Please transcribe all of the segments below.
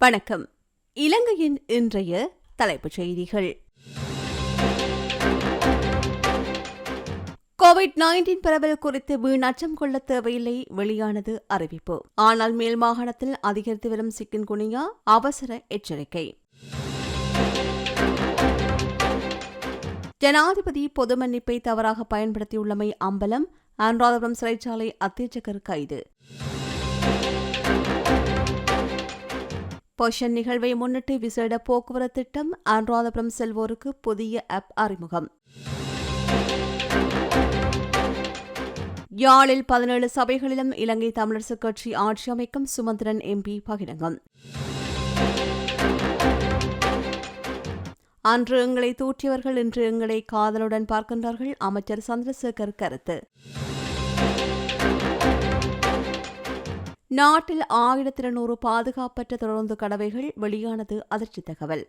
வணக்கம். இலங்கையின் இன்றைய தலைப்புச் செய்திகள். கோவிட் நைன்டீன் பரவல் குறித்து வீண் அச்சம் கொள்ள தேவையில்லை வெளியானது அறிவிப்பு. ஆனால் மேல் மாகாணத்தில் அதிகரித்து வரும் சிக்கன் குனியா அவசர எச்சரிக்கை. ஜனாதிபதி பொது மன்னிப்பை தவறாக பயன்படுத்தியுள்ளமை அம்பலம் அனுராதபுரம் சிறைச்சாலை அத்தியட்சகர் கைது. பொஷன் நிகழ்வை முன்னிட்டு விசேட போக்குவரத்து திட்டம் அனுராதபுரம் செல்வோருக்கு புதிய ஆப் அறிமுகம். யாழில் பதினேழு சபைகளிலும் இலங்கை தமிழரசுக் கட்சி ஆட்சி அமைக்கும் சுமந்திரன் எம்பி பகிரங்கம். அன்று எங்களை தூற்றியவர்கள் இன்று எங்களை காதலுடன் பார்க்கின்றார்கள் அமைச்சர் சந்திரசேகர் கருத்து. நாட்டில் ஆயிரத்தி இருநூறு பாதுகாப்பற்ற தொடர்ந்து கடவைகள் வெளியானது அதிர்ச்சி தகவல்.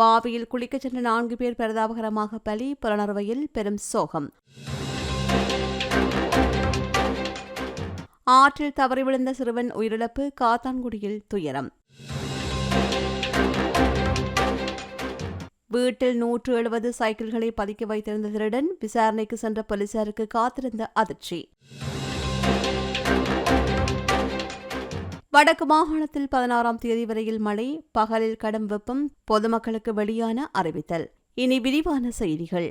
வாவியில் குளிக்கச் சென்ற நான்கு பேர் பரிதாபகரமாக பலி புலனறுவையில் பெரும் சோகம். ஆற்றில் தவறி விழுந்த சிறுவன் உயிரிழப்பு காத்தான்குடியில் துயரம். வீட்டில் நூற்று எழுபது சைக்கிள்களை பதுக்கி வைத்திருந்த திருடன் விசாரணைக்கு சென்ற போலீசாருக்கு காத்திருந்த அதிர்ச்சி. வடக்கு மாகாணத்தில் பதினாறாம் தேதி வரையில் மழை பகலில் கடும் வெப்பம் பொதுமக்களுக்கு வெளியான அறிவித்தல். இனி விரிவான செய்திகள்.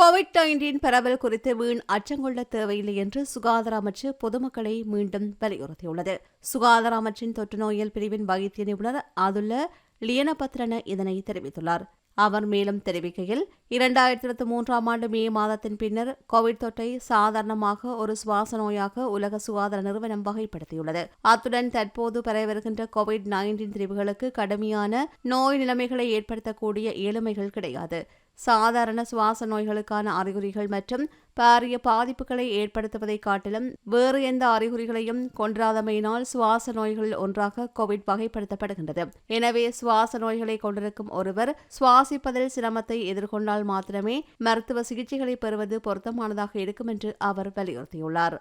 Covid nineteen பரவல் குறித்து வீண் அச்சங்கொள்ள தேவையில்லை என்று சுகாதார அமைச்சு பொதுமக்களை மீண்டும் வலியுறுத்தியுள்ளது. சுகாதார அமைச்சின் தொற்று நோயியல் பிரிவின் வைத்திய நிபுணர் அதுல்ல லியனபத்ரன இதனை தெரிவித்துள்ளார். அவர் மேலும் தெரிவிக்கையில் இரண்டாயிரத்தி இருபத்தி மூன்றாம் ஆண்டு மே மாதத்தின் பின்னர் கோவிட் தொற்றை சாதாரணமாக ஒரு சுவாச நோயாக உலக சுகாதார நிறுவனம் வகைப்படுத்தியுள்ளது. அத்துடன் தற்போது பரவி கோவிட் நைன்டீன் பிரிவுகளுக்கு கடுமையான நோய் நிலைமைகளை ஏற்படுத்தக்கூடிய ஏழுமைகள் கிடையாது. சாதாரண சுவாச நோய்களுக்கான அறிகுறிகள் மற்றும் பாரிய பாதிப்புகளை ஏற்படுத்துவதை காட்டிலும் வேறு எந்த அறிகுறிகளையும் கொன்றாதமையினால் சுவாச நோய்களில் ஒன்றாக கோவிட் வகைப்படுத்தப்படுகின்றது. எனவே சுவாச நோய்களை கொண்டிருக்கும் ஒருவர் சுவாசிப்பதில் சிரமத்தை எதிர்கொண்டால் மாத்திரமே மருத்துவ சிகிச்சைகளை பெறுவது பொருத்தமானதாக இருக்கும் என்று அவர் வலியுறுத்தியுள்ளார்.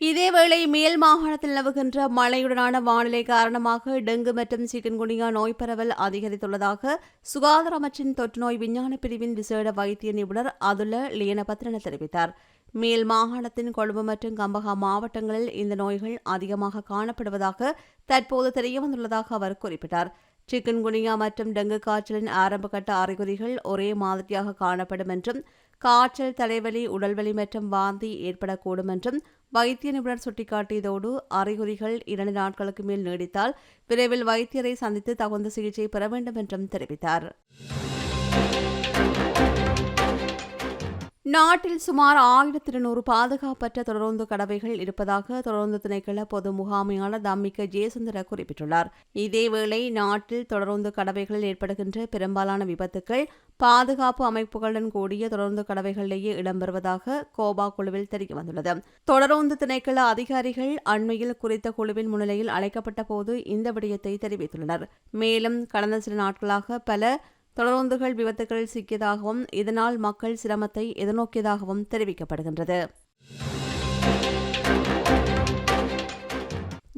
இதேவேளை மேல் மாகாணத்தில் நிலவுகின்ற மழையுடனான வானிலை காரணமாக டெங்கு மற்றும் சிக்கன்குனியா நோய் பரவல் அதிகரித்துள்ளதாக சுகாதார அமைச்சின் தொற்றுநோய் விஞ்ஞான பிரிவின் விசேட வைத்திய நிபுணர் அதுல லியனபத்ரன தெரிவித்தார். மேல் மாகாணத்தின் கொழும்பு மற்றும் கம்பகா மாவட்டங்களில் இந்த நோய்கள் அதிகமாக காணப்படுவதாக தற்போது தெரியவந்துள்ளதாக அவர் குறிப்பிட்டார். சிக்கன்குனியா மற்றும் டெங்கு காய்ச்சலின் ஆரம்பகட்ட அறிகுறிகள் ஒரே மாதிரியாக காணப்படும் என்றும் காய்ச்சல் தலைவலி உடல்வலி மற்றும் வாந்தி ஏற்படக்கூடும் என்றும் வைத்திய நிபுணர் சுட்டிக்காட்டியதோடு அறிகுறிகள் இரண்டு நாட்களுக்கு மேல் நீடித்தால் விரைவில் வைத்தியரை சந்தித்து தகுந்த சிகிச்சை பெற வேண்டும் என்றும் தெரிவித்தார். நாட்டில் சுமார் ஆயிரத்தி இருநூறு பாதுகாப்பற்ற தொடர்ந்து கடவைகள் இருப்பதாக தொடர்ந்து திணைக்கள பொது முகாமையாளர் தம்மிக்க ஜெயசுந்தர குறிப்பிட்டுள்ளார். இதேவேளை நாட்டில் தொடர்ந்து கடவைகளில் ஏற்படுகின்ற பெரும்பாலான விபத்துக்கள் பாதுகாப்பு அமைப்புகளுடன் கூடிய தொடர்ந்து கடவைகளிலேயே இடம்பெறுவதாக கோபா குழுவில் தெரிய வந்துள்ளது. தொடர்ந்து திணைக்கள அதிகாரிகள் அண்மையில் குறித்த குழுவின் முன்னிலையில் அழைக்கப்பட்ட போது இந்த விடயத்தை தெரிவித்துள்ளனர். மேலும் கடந்த சில நாட்களாக பல தொடர்ந்துகள் விபத்துகளில் சிக்கியதாகவும் இதனால் மக்கள் சிரமத்தை எதிர்நோக்கியதாகவும் தெரிவிக்கப்படுகின்றது.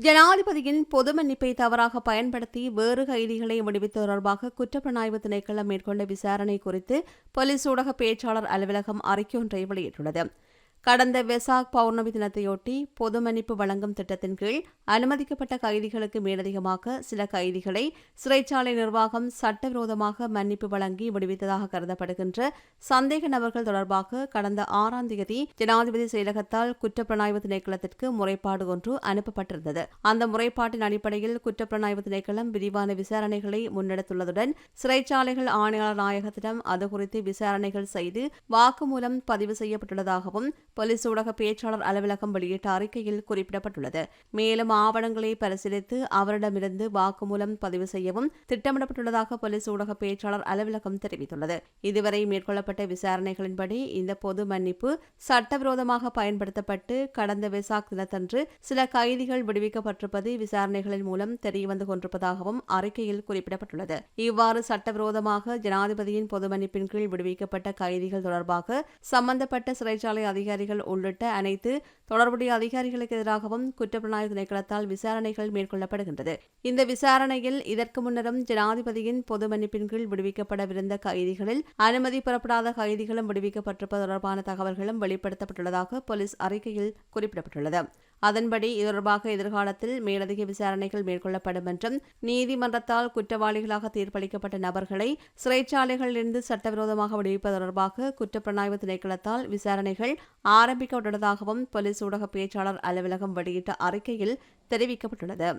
ஜனாதிபதியின் பொது மன்னிப்பை தவறாக பயன்படுத்தி வேறு கைதிகளை விடுவித்து தொடர்பாக குற்றப்புலனாய்வு திணைக்களம் மேற்கொண்ட விசாரணை குறித்து போலீஸ் ஊடக பேச்சாளர் அலுவலகம் அறிக்கையொன்றை வெளியிட்டுள்ளது. கடந்த வெசாக் பௌர்ணமி தினத்தையொட்டி பொது மன்னிப்பு வழங்கும் திட்டத்தின் கீழ் அனுமதிக்கப்பட்ட கைதிகளுக்கு மேலதிகமாக சில கைதிகளை சிறைச்சாலை நிர்வாகம் சட்டவிரோதமாக மன்னிப்பு வழங்கி விடுவித்ததாக கருதப்படுகின்ற சந்தேக நபர்கள் தொடர்பாக கடந்த ஆறாம் தேதி ஜனாதிபதி செயலகத்தால் குற்றப்புலனாய்வு திணைக்களத்திற்கு முறைப்பாடு ஒன்று அனுப்பப்பட்டிருந்தது. அந்த முறைப்பாட்டின் அடிப்படையில் குற்றப்புலனாய்வு திணைக்களம் விரிவான விசாரணைகளை முன்னெடுத்துள்ளதுடன் சிறைச்சாலைகள் ஆணையாளர் நாயகத்திடம் அது குறித்து விசாரணைகள் செய்து வாக்குமூலம் பதிவு செய்யப்பட்டுள்ளதாகவும் போலீஸ் ஊடக பேச்சாளர் அலுவலகம் வெளியிட்ட அறிக்கையில் குறிப்பிடப்பட்டுள்ளது. மேலும் ஆவணங்களை பரிசீலித்து அவரிடமிருந்து வாக்குமூலம் பதிவு செய்யவும் திட்டமிடப்பட்டுள்ளதாக போலீஸ் ஊடக பேச்சாளர் அலுவலகம் தெரிவித்துள்ளது. இதுவரை மேற்கொள்ளப்பட்ட விசாரணைகளின்படி இந்த பொது மன்னிப்பு சட்டவிரோதமாக பயன்படுத்தப்பட்டு கடந்த வெசாக் தினத்தன்று சில கைதிகள் விடுவிக்கப்பட்டிருப்பது விசாரணைகளின் மூலம் தெரியவந்து கொண்டிருப்பதாகவும் அறிக்கையில் குறிப்பிடப்பட்டுள்ளது. இவ்வாறு சட்டவிரோதமாக ஜனாதிபதியின் பொது மன்னிப்பின் கீழ் விடுவிக்கப்பட்ட கைதிகள் தொடர்பாக சம்பந்தப்பட்ட சிறைச்சாலை அதிகாரி அதிகாரிகள் உள்ளிட்ட அனைத்து தொடர்புடைய அதிகாரிகளுக்கு எதிராகவும் குற்றப்புலனாய்வு திணைக்களத்தால் விசாரணைகள் மேற்கொள்ளப்படுகின்றது. இந்த விசாரணையில் இதற்கு முன்னரும் ஜனாதிபதியின் பொது மன்னிப்பின் கீழ் விடுவிக்கப்படவிருந்த கைதிகளில் அனுமதி பெறப்படாத கைதிகளும் விடுவிக்கப்பட்டிருப்பது தொடர்பான தகவல்களும் வெளிப்படுத்தப்பட்டுள்ளதாக போலீஸ் அறிக்கையில் குறிப்பிடப்பட்டுள்ளது. அதன்படி இது தொடர்பாக எதிர்காலத்தில் மேலதிக விசாரணைகள் மேற்கொள்ளப்படும் என்றும் நீதிமன்றத்தால் குற்றவாளிகளாக தீர்ப்பளிக்கப்பட்ட நபர்களை சிறைச்சாலைகளிலிருந்து சட்டவிரோதமாக விடுவிப்பது தொடர்பாக குற்றப்புலனாய்வு திணைக்களத்தால் விசாரணைகள் ஆரம்பிக்கப்பட்டுள்ளதாகவும் போலீஸ் ஊடக பேச்சாளர் அலுவலகம் வெளியிட்ட அறிக்கையில் தெரிவிக்கப்பட்டுள்ளது.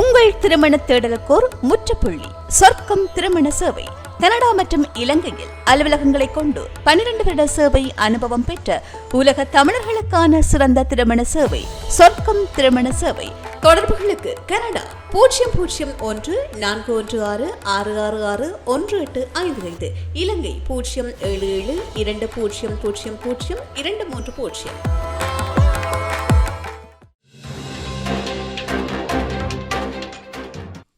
உங்கள் திருமண தேடலுக்கோர் முற்றுப்புள்ளி. சொர்க்கம் திருமண சேவை. கனடா மற்றும் இலங்கையில் அலுவலகங்களை கொண்டு பன்னிரண்டு வருட சேவை அனுபவம் பெற்ற உலக தமிழர்களுக்கான சிறந்த திருமண சேவை சொர்க்கம் திருமண சேவை. தொடர்புகளுக்கு கனடா பூஜ்ஜியம் பூஜ்ஜியம் ஒன்று நான்கு ஒன்று ஆறு ஆறு ஆறு ஆறு ஒன்று எட்டு ஐந்து ஐந்து. இலங்கை பூஜ்ஜியம் ஏழு ஏழு இரண்டு பூஜ்ஜியம் பூஜ்ஜியம் பூஜ்ஜியம் இரண்டு மூன்று பூஜ்ஜியம்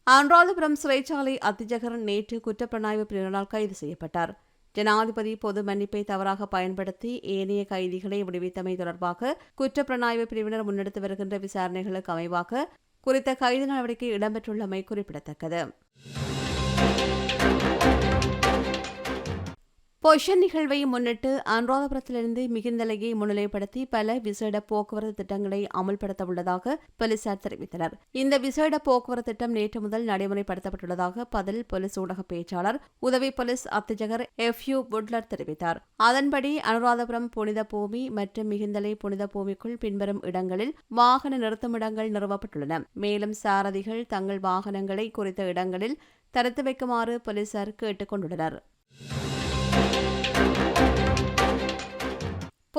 அன்றாதபுரம் சிறைச்சாலை அத்திஜகரன் நேற்று குற்றப்புலனாய்வு பிரிவினரால் கைது செய்யப்பட்டார் ஜனாதிபதி பொது மன்னிப்பை தவறாக பயன்படுத்தி ஏனைய கைதிகளை விடுவித்தமை தொடர்பாக குற்றப்பிரணாய்வு பிரிவினர் முன்னெடுத்து வருகின்ற விசாரணைகளுக்கு அமைவாக குறித்த கைது நடவடிக்கை இடம்பெற்றுள்ளமை குறிப்பிடத்தக்கது பொஷன் நிகழ்வை முன்னிட்டு அனுராதபுரத்திலிருந்து மிகுந்தலையை முன்னிலைப்படுத்தி பல விசேட போக்குவரத்து திட்டங்களை அமல்படுத்த உள்ளதாக போலீசார் தெரிவித்தனர். இந்த விசேட போக்குவரத்து திட்டம் நேற்று முதல் நடைமுறைப்படுத்தப்பட்டுள்ளதாக பதில் போலீஸ் ஊடக பேச்சாளர் உதவி போலீஸ் அத்திஜகர் எஃப். யூ. புட்லர் தெரிவித்தார். அதன்படி அனுராதபுரம் புனித பூமி மற்றும் மிகுந்தலை புனித பூமிக்குள் பின்வரும் இடங்களில் வாகன நிறுத்துமிடங்கள் நிறுவப்பட்டுள்ளன. மேலும் சாரதிகள் தங்கள் வாகனங்களை குறித்த இடங்களில் தடுத்து வைக்குமாறு போலீசார் கேட்டுக் கொண்டுள்ளனர்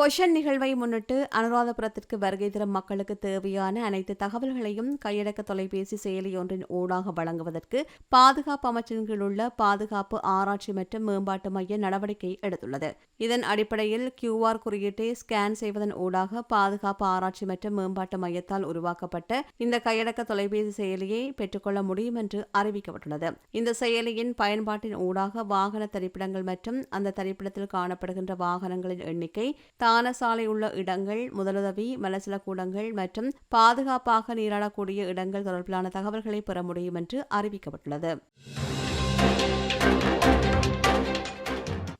பொஷன் நிகழ்வை முன்னிட்டு அனுராதபுரத்திற்கு வருகை தரும் மக்களுக்கு தேவையான அனைத்து தகவல்களையும் கையடக்க தொலைபேசி செயலி ஒன்றின் ஊடாக வழங்குவதற்கு பாதுகாப்பு அமைச்சின் கீழ் உள்ள பாதுகாப்பு ஆராய்ச்சி மற்றும் மேம்பாட்டு மைய நடவடிக்கை எடுத்துள்ளது. இதன் அடிப்படையில் கியூஆர் குறியீட்டை ஸ்கேன் செய்வதன் ஊடாக பாதுகாப்பு ஆராய்ச்சி மற்றும் மேம்பாட்டு மையத்தால் உருவாக்கப்பட்ட இந்த கையடக்க தொலைபேசி செயலியை பெற்றுக்கொள்ள முடியும் என்று அறிவிக்கப்பட்டுள்ளது. இந்த செயலியின் பயன்பாட்டின் ஊடாக வாகன தரிப்பிடங்கள் மற்றும் அந்த தரிப்பிடத்தில் காணப்படுகின்ற வாகனங்களின் எண்ணிக்கை தான சாலை உள்ள இடங்கள் முதலுதவி மலசல கூடங்கள் மற்றும் பாதுகாப்பாக நீராடக்கூடிய இடங்கள் தொடர்பிலான தகவல்களை பெற முடியும் என்று அறிவிக்கப்பட்டுள்ளது.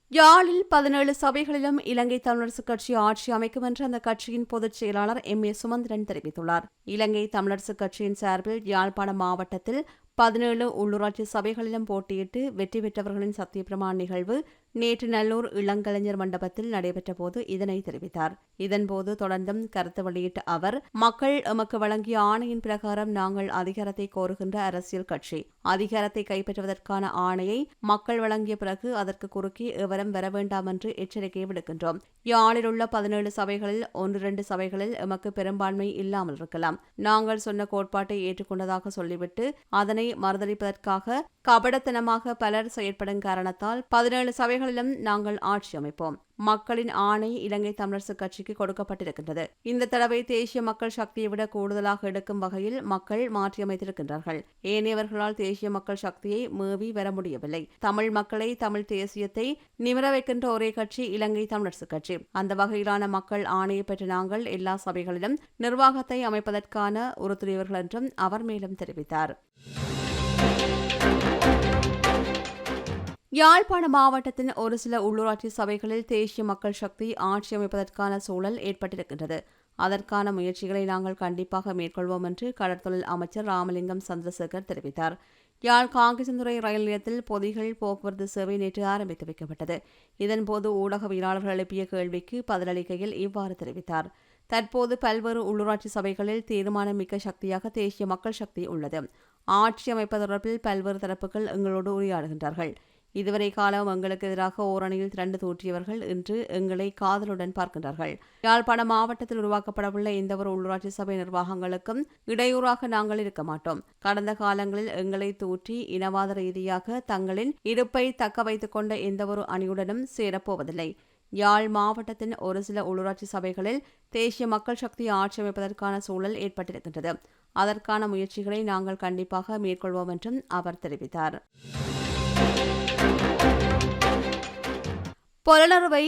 யாழில் பதினேழு சபைகளிலும் இலங்கை தமிழரசுக் கட்சி ஆட்சி அமைக்கும் என்று அந்த கட்சியின் பொதுச் செயலாளர் எம். ஏ. சுமந்திரன் தெரிவித்துள்ளார். இலங்கை தமிழரசுக் கட்சியின் சார்பில் யாழ்ப்பாணம் மாவட்டத்தில் பதினேழு உள்ளூராட்சி சபைகளிலும் போட்டியிட்டு வெற்றி பெற்றவர்களின் சத்தியப்பிரமாண நிகழ்வு நேற்று நல்லூர் இளங்கலைஞர் மண்டபத்தில் நடைபெற்ற போது இதனை தெரிவித்தார். இதன்போது தொடர்ந்தும் கருத்து வெளியிட்ட அவர் மக்கள் எமக்கு வழங்கிய ஆணையின் பிரகாரம் நாங்கள் அதிகாரத்தை கோருகின்ற அரசியல் கட்சி. அதிகாரத்தை கைப்பற்றுவதற்கான ஆணையை மக்கள் வழங்கிய பிறகு அதற்கு குறுக்கே எவரும் வர வேண்டாம் என்று எச்சரிக்கை விடுக்கின்றோம். யாழில் உள்ள பதினேழு சபைகளில் ஒன்று இரண்டு சபைகளில் எமக்கு பெரும்பான்மை இல்லாமல் இருக்கலாம். நாங்கள் சொன்ன கோட்பாட்டை ஏற்றுக்கொண்டதாக சொல்லிவிட்டு அதனை மறுதளிப்பதற்காக கபடத்தனமாக பலர் செயற்படும் காரணத்தால் பதினேழு துறைகளிலும் நாங்கள் ஆட்சி அமைப்போம். மக்களின் ஆணை இலங்கை தமிழரசுக் கட்சிக்கு கொடுக்கப்பட்டிருக்கின்றது. இந்த தடவை தேசிய மக்கள் சக்தியை விட கூடுதலாக எடுக்கும் வகையில் மக்கள் மாற்றியமைத்திருக்கின்றார்கள் ஏனையவர்களால் தேசிய மக்கள் சக்தியை மேவி வர முடியவில்லை. தமிழ் மக்களை தமிழ் தேசியத்தை நிமிர வைக்கின்ற ஒரே கட்சி இலங்கை தமிழரசுக் கட்சி. அந்த வகையிலான மக்கள் ஆணையை பெற்ற நாங்கள் எல்லா சபைகளிலும் நிர்வாகத்தை அமைப்பதற்கான உறுதுணையவர்கள் என்றும் அவர் மேலும் தெரிவித்தார். யாழ்ப்பாண மாவட்டத்தின் ஒரு சில உள்ளூராட்சி சபைகளில் தேசிய மக்கள் சக்தி ஆட்சி அமைப்பதற்கான சூழல் ஏற்பட்டிருக்கின்றது. அதற்கான முயற்சிகளை நாங்கள் கண்டிப்பாக மேற்கொள்வோம் என்று கடற்தொழில் அமைச்சர் ராமலிங்கம் சந்திரசேகர் தெரிவித்தார். யாழ் காங்கேசந்துறை ரயில் நிலையத்தில் பொதிகள் போக்குவரத்து சேவை நேற்று ஆரம்பித்து வைக்கப்பட்டது. இதன்போது ஊடகவியலாளர்கள் எழுப்பிய கேள்விக்கு பதிலளிக்கையில் இவ்வாறு தெரிவித்தார். தற்போது பல்வேறு உள்ளூராட்சி சபைகளில் தீர்மானமிக்க சக்தியாக தேசிய மக்கள் சக்தி உள்ளது. ஆட்சி அமைப்பது தொடர்பில் பல்வேறு தரப்புகள் எங்களோடு உரையாடுகின்றார்கள். இதுவரை காலம் எங்களுக்கு எதிராக ஓரணியில் திரண்டு தோற்றியவர்கள் இன்று எங்களை காதலுடன் பார்க்கின்றார்கள். யாழ்ப்பாண மாவட்டத்தில் உருவாக்கப்படவுள்ள எந்தவொரு உள்ளூராட்சி சபை நிர்வாகங்களுக்கும் இடையூறாக நாங்கள் இருக்க மாட்டோம். கடந்த காலங்களில் எங்களை தூற்றி இனவாத ரீதியாக தங்களின் இருப்பை தக்க வைத்துக் கொண்ட எந்தவொரு அணியுடனும் சேரப்போவதில்லை. யாழ் மாவட்டத்தின் ஒரு சில உள்ளூராட்சி சபைகளில் தேசிய மக்கள் சக்தி ஆட்சி அமைப்பதற்கான சூழல் ஏற்பட்டிருக்கின்றது. அதற்கான முயற்சிகளை நாங்கள் கண்டிப்பாக மேற்கொள்வோம் என்றும் அவர் தெரிவித்தார். பொலனறுவை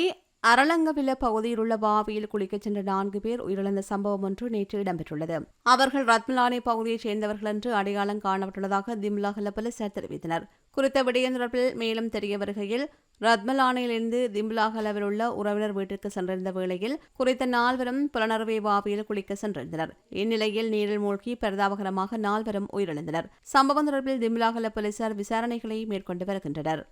அரளங்கவில பகுதியில் உள்ள பாவியில் குளிக்கச் சென்ற நான்கு பேர் உயிரிழந்த சம்பவம் ஒன்று நேற்று இடம்பெற்றுள்ளது. அவர்கள் ரத்மலானை பகுதியைச் சேர்ந்தவர்கள் என்று அடையாளம் காணப்பட்டுள்ளதாக திம்லாகல போலீசார் தெரிவித்தனர். குறித்த விடயம் தொடர்பில் மேலும் தெரிய வருகையில் ரத்மலானையிலிருந்து திம்லாகலவில் உள்ள உறவினர் வீட்டிற்கு சென்றிருந்த வேளையில் குறித்த நால்வரும் புலனறுவை வாவியில் குளிக்க சென்றிருந்தனர். இந்நிலையில் நீரில் மூழ்கி பரிதாபகரமாக நால்வரும் உயிரிழந்தனர். சம்பவம் தொடர்பில் திம்லாகல போலீசார் விசாரணைகளை மேற்கொண்டு வருகின்றனர்.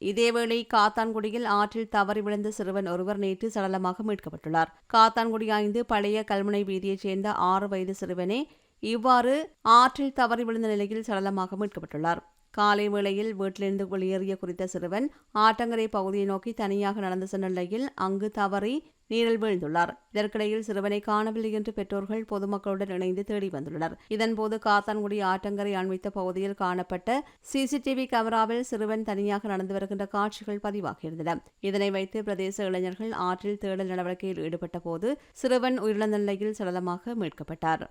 இதேவேளை காத்தான்குடியில் ஆற்றில் தவறி விழுந்த சிறுவன் ஒருவர் நேற்று சடலமாக மீட்கப்பட்டுள்ளார். காத்தான்குடி ஐந்து பழைய கல்முனை வீதியைச் சேர்ந்த ஆறு வயது சிறுவனே இவ்வாறு ஆற்றில் தவறி விழுந்த நிலையில் சடலமாக மீட்கப்பட்டுள்ளார். காலை வேளையில் வீட்டிலிருந்து வெளியேறிய குறித்த சிறுவன் ஆட்டங்கரை பகுதியை நோக்கி தனியாக நடந்து சென்ற நிலையில் அங்கு தவறி நீரில் வீழ்ந்துள்ளார். இதற்கிடையில் சிறுவனை காணவில்லை என்று பெற்றோர்கள் பொதுமக்களுடன் இணைந்து தேடி வந்துள்ளனர். இதன்போது காத்தான்குடி ஆற்றங்கரை அண்மித்த பகுதியில் காணப்பட்ட சிசிடிவி கேமராவில் சிறுவன் தனியாக நடந்து வருகின்ற காட்சிகள் பதிவாகியிருந்தன. இதனை வைத்து பிரதேச இளைஞர்கள் ஆற்றில் தேடல் நடவடிக்கையில் ஈடுபட்ட போது சிறுவன் உயிரிழந்த நிலையில் சடலமாக மீட்கப்பட்டார்.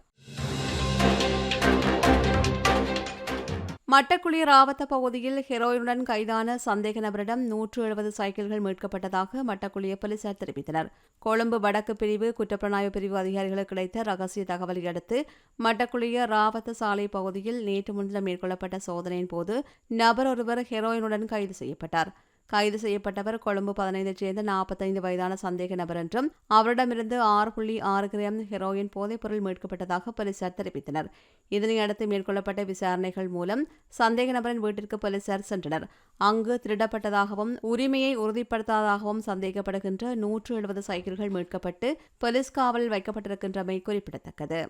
மட்டக்குழி ராவத்த பகுதியில் ஹெரோயினுடன் கைதான சந்தேக நபரிடம் நூற்று எழுபது சைக்கிள்கள் மீட்கப்பட்டதாக மட்டக்குழிய போலீசார் தெரிவித்தனர். கொழும்பு வடக்கு பிரிவு குற்றப்புலனாய்வு பிரிவு அதிகாரிகளுக்கு கிடைத்த ரகசிய தகவலை அடுத்து மட்டக்குழிய ராவத்த சாலை பகுதியில் நேற்று முன்தினம் மேற்கொள்ளப்பட்ட சோதனையின் போது நபர் ஒருவர் ஹெரோயினுடன் கைது செய்யப்பட்டார். கைது செய்யப்பட்டவர் கொழும்பு பதினைந்தைச் சேர்ந்த நாற்பத்தைந்து வயதான சந்தேக நபர் என்றும் அவரிடமிருந்து ஆறு புள்ளி ஆறு கிராம் ஹெரோயின் போதைப்பொருள் மீட்கப்பட்டதாக போலீசார் தெரிவித்தனர். இதனையடுத்து மேற்கொள்ளப்பட்ட விசாரணைகள் மூலம் சந்தேக நபரின் வீட்டிற்கு போலீசார் சென்றனர். அங்கு திருடப்பட்டதாகவும் உரிமையை உறுதிப்படுத்தாததாகவும் சந்தேகப்படுகின்ற நூற்று எழுபது சைக்கிள்கள் மீட்கப்பட்டு போலீஸ் காவலில் வைக்கப்பட்டிருக்கின்றமை குறிப்பிடத்தக்கது.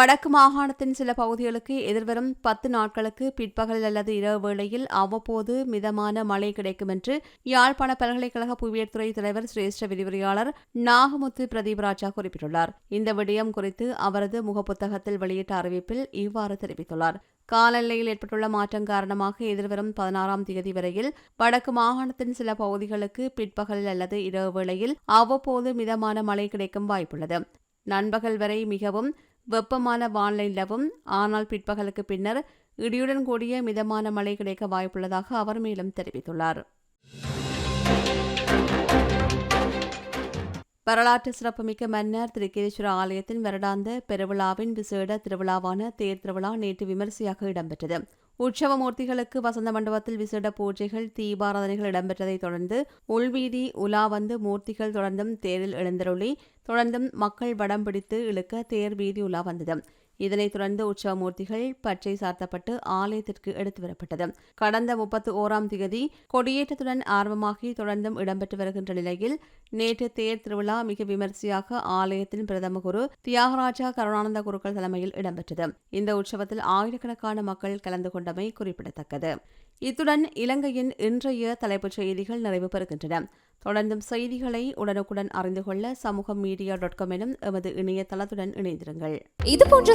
வடக்கு மாகாணத்தின் சில பகுதிகளுக்கு எதிர்வரும் பத்து நாட்களுக்கு பிற்பகல் அல்லது இரவு வேளையில் அவ்வப்போது மிதமான மழை கிடைக்கும் என்று யாழ்ப்பாண பல்கலைக்கழக புவியியல் துறை தலைவர் சிரேஷ்ட விரிவுரையாளர் நாகமுத்து பிரதீபராஜா குறிப்பிட்டுள்ளார். இந்த விடயம் குறித்து அவரது முகப்புத்தகத்தில் வெளியிட்ட அறிவிப்பில் இவ்வாறு தெரிவித்துள்ளார். காலநிலையில் ஏற்பட்டுள்ள மாற்றம் காரணமாக எதிர்வரும் பதினாறாம் தேதி வரையில் வடக்கு மாகாணத்தின் சில பகுதிகளுக்கு பிற்பகலில் அல்லது இரவு வேளையில் அவ்வப்போது மிதமான மழை கிடைக்கும் வாய்ப்புள்ளது. நண்பகல் வரை மிகவும் வெப்பமான வானிலை நிலவும். ஆனால் பிற்பகலுக்கு பின்னர் இடியுடன் கூடிய மிதமான மழை கிடைக்க வாய்ப்புள்ளதாக அவர் மேலும் தெரிவித்துள்ளார். வரலாற்று சிறப்புமிக்க மன்னர் திருக்கேதீஸ்வர ஆலயத்தின் வருடாந்த பெருவிழாவின் விசேட திருவிழாவான தேர் திருவிழா நேற்று விமரிசையாக இடம்பெற்றது. உற்சவ மூர்த்திகளுக்கு வசந்த மண்டபத்தில் விசேட பூஜைகள் தீபாராதனைகள் இடம்பெற்றதைத் தொடர்ந்து உள்வீதி உலா வந்து மூர்த்திகள் தொடர்ந்தும் தேரில் எழுந்தருளி தொடர்ந்தும் மக்கள் வடம் பிடித்து இழுக்க தேர் வீதி உலா வந்தது. இதனைத் தொடர்ந்து உற்சவமூர்த்திகள் பச்சை சாத்தப்பட்டு ஆலயத்திற்கு எடுத்து வரப்பட்டது. கடந்த முப்பத்து ஓராம் தேதி கொடியேற்றத்துடன் ஆரம்பமாகி தொடர்ந்தும் இடம்பெற்று வருகின்ற நிலையில் நேற்று தேர் திருவிழா மிக விமரிசையாக ஆலயத்தின் பிரதம குரு தியாகராஜா கருணானந்த குருக்கள் தலைமையில் இடம்பெற்றது. இந்த உற்சவத்தில் ஆயிரக்கணக்கான மக்கள் கலந்து கொண்டமை குறிப்பிடத்தக்கது. இத்துடன் இலங்கையின் இன்றைய தலைப்புச் செய்திகள் நிறைவு பெறுகின்றன. தொடர்ந்தும் செய்திகளை உடனுக்குடன் அறிந்து கொள்ள சமூக மீடியா டாட் காம் எனும் எமது இணையதளத்துடன் இணைந்திருங்கள். இது போன்ற